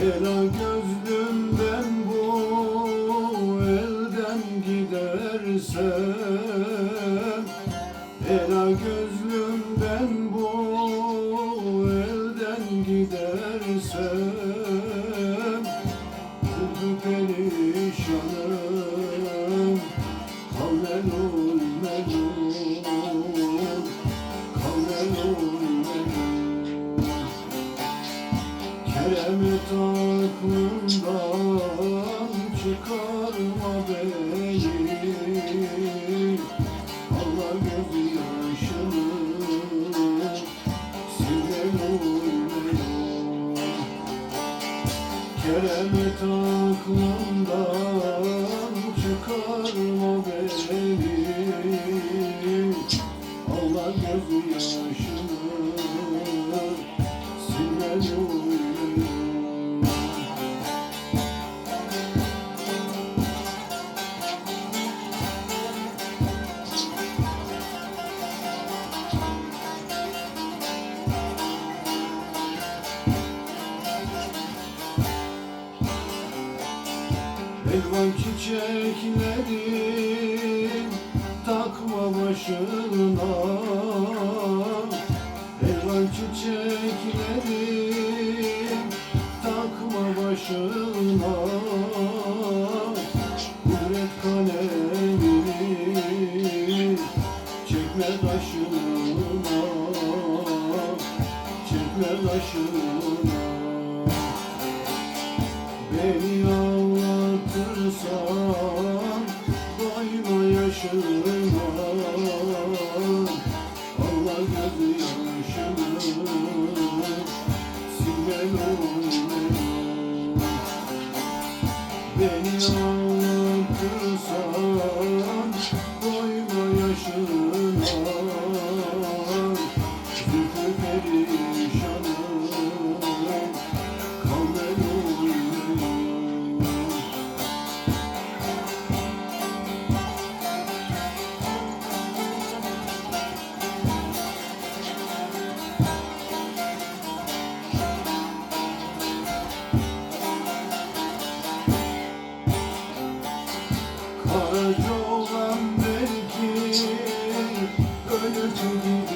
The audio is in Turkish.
Ela gözlümden bu elden gidersem Ela gözlümden bu elden gidersem Zülfü perişanım Kal melul Keremet aklımdan çıkarma beni Allah gözü yaşını Silmen uymuyor Keremet aklımdan çıkarma beni Elvan çiçeklerin takma başına Elvan çiçeklerin takma başına Kudret kalemini çekme taşına. Çekme taşına. Beni ağlatırsan doyma yaşına Allah gözü yaşını silmen olmuyor Beni ağlatırsan Karaca olan belki ölür gidince